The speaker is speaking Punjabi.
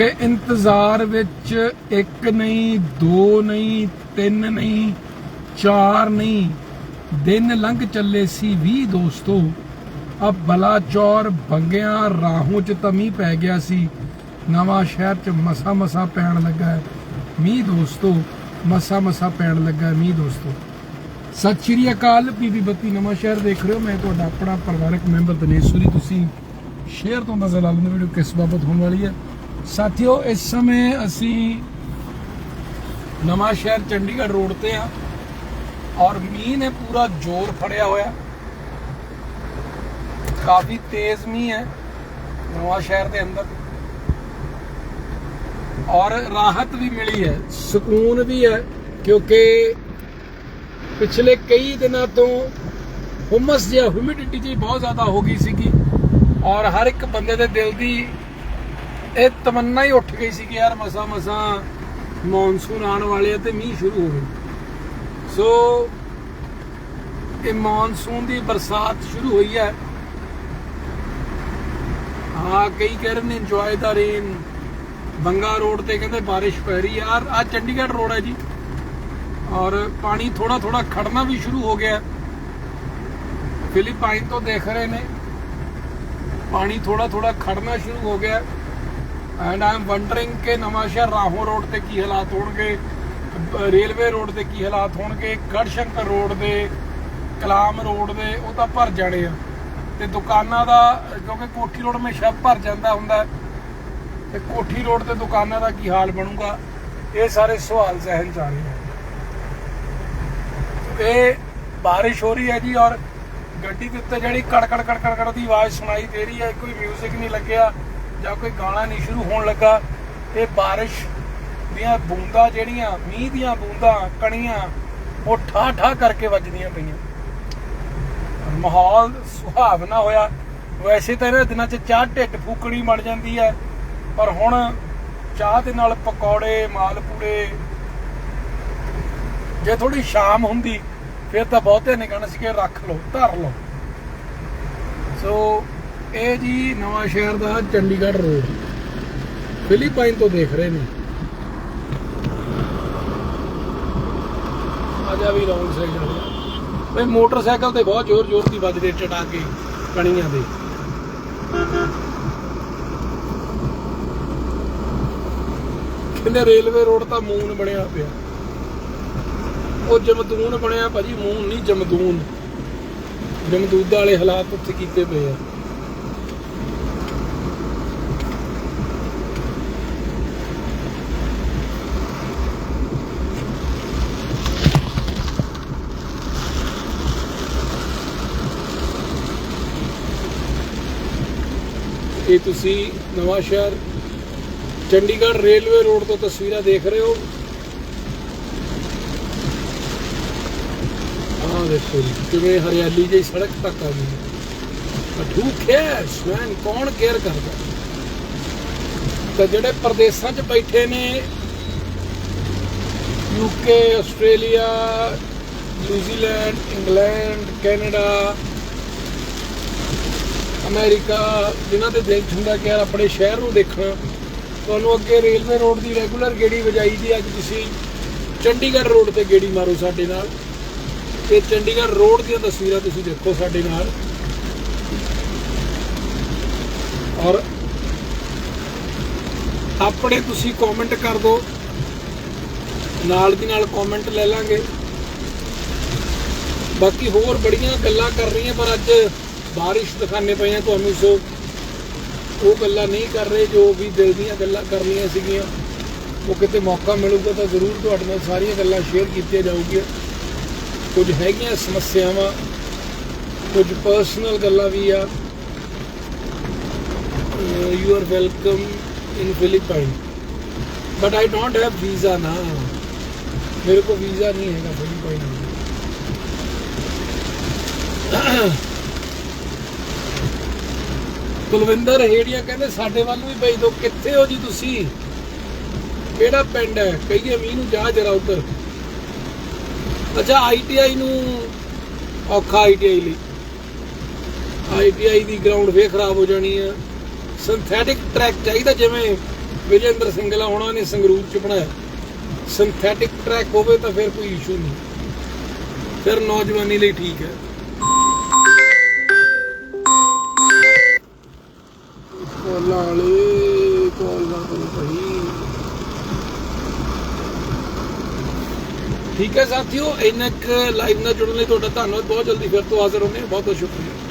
ਕਿ ਇੰਤਜ਼ਾਰ ਵਿੱਚ ਇੱਕ ਨਹੀਂ, ਦੋ ਨਹੀਂ, ਤਿੰਨ ਨਹੀਂ, ਚਾਰ ਨਹੀਂ। ਦਿਨ ਲੰਘ ਚੱਲੇ ਸੀ 20 ਦੋਸਤੋ। ਅਬ ਬਲਾਚੌਰ ਬੰਗਿਆਂ ਰਾਹੋਂ ਚ ਤਾਂ ਮੀਂਹ ਪੈ ਗਿਆ ਸੀ। ਨਵਾਂ ਸ਼ਹਿਰ ਚ ਮਸਾ ਮਸਾ ਪੈਣ ਲੱਗਾ ਮੀਂਹ ਦੋਸਤੋ, ਮਸਾ ਮਸਾ ਪੈਣ ਲੱਗਾ ਮੀਂਹ ਦੋਸਤੋ। ਸਤਿ ਸ਼੍ਰੀ ਅਕਾਲ, ਪੀਪੀ ਬੱਤੀ ਨਵਾਂ ਸ਼ਹਿਰ ਦੇਖ ਰਹੇ ਹੋ। ਮੈਂ ਤੁਹਾਡਾ ਆਪਣਾ ਪਰਿਵਾਰਕ ਮੈਂਬਰ ਦਿਨੇਸ਼ਵਰੀ ਤੁਸੀਂ ਸ਼ੇਅਰ ਤੋਂ ਨਜ਼ਰ ਲਾ ਲੈਂਦੇ ਵੀਡੀਓ ਕਿਸ ਬਾਬਤ ਹੋਣ ਵਾਲੀ ਹੈ। ਸਾਥੀਓ, ਇਸ ਸਮੇਂ ਅਸੀਂ ਨਵਾਂ ਸ਼ਹਿਰ ਚੰਡੀਗੜ੍ਹ ਰੋਡ ਤੇ ਆ ਔਰ ਮੀਂਹ ਨੇ ਪੂਰਾ ਜ਼ੋਰ ਫੜਿਆ ਹੋਇਆ। ਕਾਫੀ ਤੇਜ਼ ਮੀਂਹ ਹੈ ਨਵਾਂ ਸ਼ਹਿਰ ਦੇ ਅੰਦਰ। ਔਰ ਰਾਹਤ ਵੀ ਮਿਲੀ ਹੈ, ਸਕੂਨ ਵੀ ਹੈ, ਕਿਉਂਕਿ ਪਿਛਲੇ ਕਈ ਦਿਨਾਂ ਤੋਂ ਹੁਮਸ ਜਿਹਾ ਹਿਊਮਿਡਿਟੀ ਜੀ ਬਹੁਤ ਜ਼ਿਆਦਾ ਹੋ ਗਈ ਸੀਗੀ। ਔਰ ਹਰ ਇੱਕ ਬੰਦੇ ਦੇ ਦਿਲ ਦੀ ਇਹ ਤਮੰਨਾ ਹੀ ਉੱਠ ਗਈ ਸੀ ਕਿ ਯਾਰ ਮਸਾ ਮਸਾ ਮੌਨਸੂਨ ਆਉਣ ਵਾਲੇ ਆ ਤੇ ਮੀਂਹ ਸ਼ੁਰੂ ਹੋ ਗਏ। ਸੋ ਇਹ ਮੌਨਸੂਨ ਦੀ ਬਰਸਾਤ ਸ਼ੁਰੂ ਹੋਈ ਹੈ। ਹਾਂ, ਕਈ ਕਹਿ ਰਹੇ ਨੇ ਇੰਜੋਏ ਦਾ ਰੇਨ ਬੰਗਾ ਰੋਡ ਤੇ ਕਹਿੰਦੇ ਬਾਰਿਸ਼ ਪੈ ਰਹੀ ਯਾਰ ਆ ਚੰਡੀਗੜ੍ਹ ਰੋਡ ਹੈ ਜੀ। ਔਰ ਪਾਣੀ ਥੋੜਾ ਥੋੜਾ ਖੜਨਾ ਵੀ ਸ਼ੁਰੂ ਹੋ ਗਿਆ। ਹੈ। ਫਿਲੀਪਾਈਨ ਤੋਂ ਦੇਖ ਰਹੇ ਨੇ। ਪਾਣੀ ਥੋੜਾ ਥੋੜਾ ਖੜਨਾ ਸ਼ੁਰੂ ਹੋ ਗਿਆ। ਐਂਡ ਆਈ ਐਮ ਵੰਡਰਿੰਗ ਕਿ ਨਵਾਂ ਸ਼ਹਿਰ ਰਾਹੋਂ ਰੋਡ ਤੇ ਕੀ ਹਾਲਾਤ ਹੋਣਗੇ ਰੇਲਵੇ ਰੋਡ ਤੇ ਕੀ ਹਾਲਾਤ ਹੋਣਗੇ ਗੜਸ਼ੰਕਰ ਰੋਡ ਦੇ ਕਲਾਮ ਰੋਡ ਦੇ ਉਹ ਤਾਂ ਭਰ ਜਾਣੇ ਆ ਤੇ ਦੁਕਾਨਾਂ ਦਾ ਕਿਉਂਕਿ ਕੋਠੀ ਰੋਡ ਹਮੇਸ਼ਾ ਭਰ ਜਾਂਦਾ ਹੁੰਦਾ ਤੇ ਕੋਠੀ ਰੋਡ ਤੇ ਦੁਕਾਨਾਂ ਦਾ ਕੀ ਹਾਲ ਬਣੂਗਾ ਇਹ ਸਾਰੇ ਸਵਾਲ ਜ਼ਹਿਨ ਚ ਆ ਰਹੇ ਆ ਇਹ ਬਾਰਿਸ਼ ਹੋ ਰਹੀ ਹੈ ਜੀ ਔਰ ਗੱਡੀ ਦੇ ਉੱਤੇ ਜਿਹੜੀ ਕੜਕੜ ਕੜਕੜ ਦੀ ਆਵਾਜ਼ ਸੁਣਾਈ ਦੇ ਰਹੀ ਹੈ ਕੋਈ 뮤직 ਨਹੀਂ ਲੱਗਿਆ ਜਾਂ ਕੋਈ ਗਾਣਾ ਨਹੀਂ ਸ਼ੁਰੂ ਹੋਣ ਲੱਗਾ ਇਹ ਬਾਰਿਸ਼ ਦੀਆਂ ਬੂੰਦਾਂ ਜਿਹੜੀਆਂ, ਮੀਂਹ ਦੀਆਂ ਬੂੰਦਾਂ, ਕਣੀਆਂ, ਉਹ ਠਾ ਠਾ ਕਰਕੇ ਵੱਜਦੀਆਂ ਪਈਆਂ। ਮਾਹੌਲ ਸੁਹਾਵਣਾ ਹੋਇਆ। ਵੈਸੇ ਤਾਂ ਇਹਨਾਂ ਦਿਨਾਂ 'ਚ ਚਾਹ ਢਿੱਡ ਫੂਕਣੀ ਬਣ ਜਾਂਦੀ ਹੈ, ਪਰ ਹੁਣ ਚਾਹ ਦੇ ਨਾਲ ਪਕੌੜੇ, ਮਾਲਪੂੜੇ, ਜੇ ਥੋੜੀ ਸ਼ਾਮ ਹੁੰਦੀ, ਫਿਰ ਤਾਂ ਬਹੁਤੇ ਨੇ ਕਹਿਣਾ ਸੀ ਕਿ ਰੱਖ ਲਓ, ਧਰ ਲਓ। ਸੋ ਇਹ ਜੀ ਨਵਾਂ ਸ਼ਹਿਰ ਦਾ ਚੰਡੀਗੜ੍ਹ ਰੋਡ ਫਿਲੀਪਾਈਨ ਤੋਂ ਦੇਖ ਰਹੇ ਨੇ। ਆ ਵੀ ਰੌਂਗ ਸਾਈਡ ਆ ਬਈ ਮੋਟਰਸਾਈਕਲ ਤੇ ਬਹੁਤ ਜ਼ੋਰ ਜ਼ੋਰ ਦੀ ਵੱਜਦੇ ਚਟਾਕੇ ਕਣੀਆਂ ਦੇ। ਕਹਿੰਦੇ ਰੇਲਵੇ ਰੋਡ ਤਾਂ ਮੂਨ ਬਣਿਆ ਪਿਆ। ਉਹ ਜਮਦੂਨ ਬਣਿਆ, ਭਾਜੀ ਮੂਨ ਨਹੀਂ, ਜਮਦੂਨ। ਜਮਦੂਦ ਵਾਲੇ ਹਾਲਾਤ ਉੱਥੇ ਕੀਤੇ ਪਏ ਆ। ਇਹ ਤੁਸੀਂ ਨਵਾਂ ਸ਼ਹਿਰ ਚੰਡੀਗੜ੍ਹ ਰੇਲਵੇ ਰੋਡ ਤੋਂ ਤਸਵੀਰਾਂ ਦੇਖ ਰਹੇ ਹੋ। ਆਹ ਦੇਖੋ ਜੀ, ਕਿਵੇਂ ਹਰਿਆਲੀ ਜਿਹੀ ਸੜਕ ਤੱਕ ਆ ਗਈ। ਬਟ ਹੂ ਕੇਅਰਸ ਕੌਣ ਕੇਅਰ ਕਰਦਾ? ਤਾਂ ਜਿਹੜੇ ਪ੍ਰਦੇਸ਼ਾਂ 'ਚ ਬੈਠੇ ਨੇ UK Australia, New Zealand, England, Canada America, ਜਿਨ੍ਹਾਂ ਦੇ ਦਿਲ ਹੁੰਦਾ ਕਿ ਯਾਰ ਆਪਣੇ ਸ਼ਹਿਰ ਨੂੰ ਦੇਖਣਾ। ਤੁਹਾਨੂੰ ਅੱਗੇ ਰੇਲਵੇ ਰੋਡ ਦੀ ਰੈਗੂਲਰ ਗੇੜੀ ਵਜਾਈ ਦੀ ਅੱਜ ਤੁਸੀਂ ਚੰਡੀਗੜ੍ਹ ਰੋਡ ਤੇ ਗੇੜੀ ਮਾਰੋ ਸਾਡੇ ਨਾਲ। ਤੇ ਚੰਡੀਗੜ੍ਹ ਰੋਡ ਦੀਆਂ ਤਸਵੀਰਾਂ ਤੁਸੀਂ ਦੇਖੋ ਸਾਡੇ ਨਾਲ। ਔਰ ਆਪਣੇ ਤੁਸੀਂ ਕਮੈਂਟ ਕਰ ਦਿਓ। ਨਾਲ ਦੀ ਨਾਲ ਕਮੈਂਟ ਲੈ ਲਾਂਗੇ। ਬਾਕੀ ਹੋਰ ਬੜੀਆਂ ਗੱਲਾਂ ਕਰ ਰਹੀਆਂ, ਪਰ ਅੱਜ ਬਾਰਿਸ਼ ਦਿਖਾਣੇ ਪਏ ਆ ਤੁਹਾਨੂੰ, ਸੋ ਉਹ ਗੱਲਾਂ ਨਹੀਂ ਕਰ ਰਹੇ ਜੋ ਵੀ ਦਿਲ ਦੀਆਂ ਗੱਲਾਂ ਕਰਨੀਆਂ ਸੀਗੀਆਂ। ਉਹ ਕਿਤੇ ਮੌਕਾ ਮਿਲੂਗਾ ਤਾਂ ਜ਼ਰੂਰ ਤੁਹਾਡੇ ਨਾਲ ਸਾਰੀਆਂ ਗੱਲਾਂ ਸ਼ੇਅਰ ਕੀਤੀਆਂ ਜਾਊਗੀਆਂ। ਕੁਝ ਹੈਗੀਆਂ ਸਮੱਸਿਆਵਾਂ, ਕੁਝ ਪਰਸਨਲ ਗੱਲਾਂ ਵੀ ਆ। You are welcome in Philippine but I don't have visa ਨਾ। ਮੇਰੇ ਕੋਲ ਵੀਜ਼ਾ ਨਹੀਂ ਹੈਗਾ ਫਿਲੀਪਾਈਨ ਦਾ ਕੁਲਵਿੰਦਰ ਹੇੜੀਆ ਕਹਿੰਦੇ ਸਾਡੇ ਵੱਲ ਵੀ ਭੇਜ ਦਿਓ ਕਿੱਥੇ ਹੋ ਜੀ ਤੁਸੀਂ? ਕਿਹੜਾ ਪਿੰਡ ਹੈ? ਕਹੀਏ ਮੀਂਹ ਨੂੰ ਜਾ ਜਰਾ ਉੱਧਰ। ਅੱਛਾ ਆਈਟੀਆਈ ਨੂੰ ਔਖਾ ਆਈਟੀਆਈ ਲਈ। ਆਈਟੀਆਈ ਦੀ ਗਰਾਊਂਡ ਫੇਰ ਖਰਾਬ ਹੋ ਜਾਣੀ ਆ। ਸਿੰਥੈਟਿਕ ਟਰੈਕ ਚਾਹੀਦਾ ਜਿਵੇਂ ਵਿਜੇਂਦਰ ਸਿੰਗਲਾ ਹੋਣਾ ਨੇ ਸੰਗਰੂਰ ਚ ਬਣਾਇਆ। ਸਿੰਥੈਟਿਕ ਟਰੈਕ ਹੋਵੇ ਤਾਂ ਫਿਰ ਕੋਈ ਇਸ਼ੂ ਨਹੀਂ। ਫਿਰ ਨੌਜਵਾਨੀ ਲਈ ਠੀਕ ਹੈ। ਕੋਲਾਂ ਵਾਲੇ ਕੋਲ ਭਾਈ ਠੀਕ ਹੈ ਸਾਥੀਓ, ਇੰਨਾ ਲਾਈਵ ਨਾਲ ਜੁੜਨ ਲਈ ਤੁਹਾਡਾ ਧੰਨਵਾਦ। ਬਹੁਤ ਜਲਦੀ ਫਿਰ ਤੋਂ ਹਾਜ਼ਰ ਹੋਣੇ ਬਹੁਤ ਬਹੁਤ ਸ਼ੁਕਰੀਆ।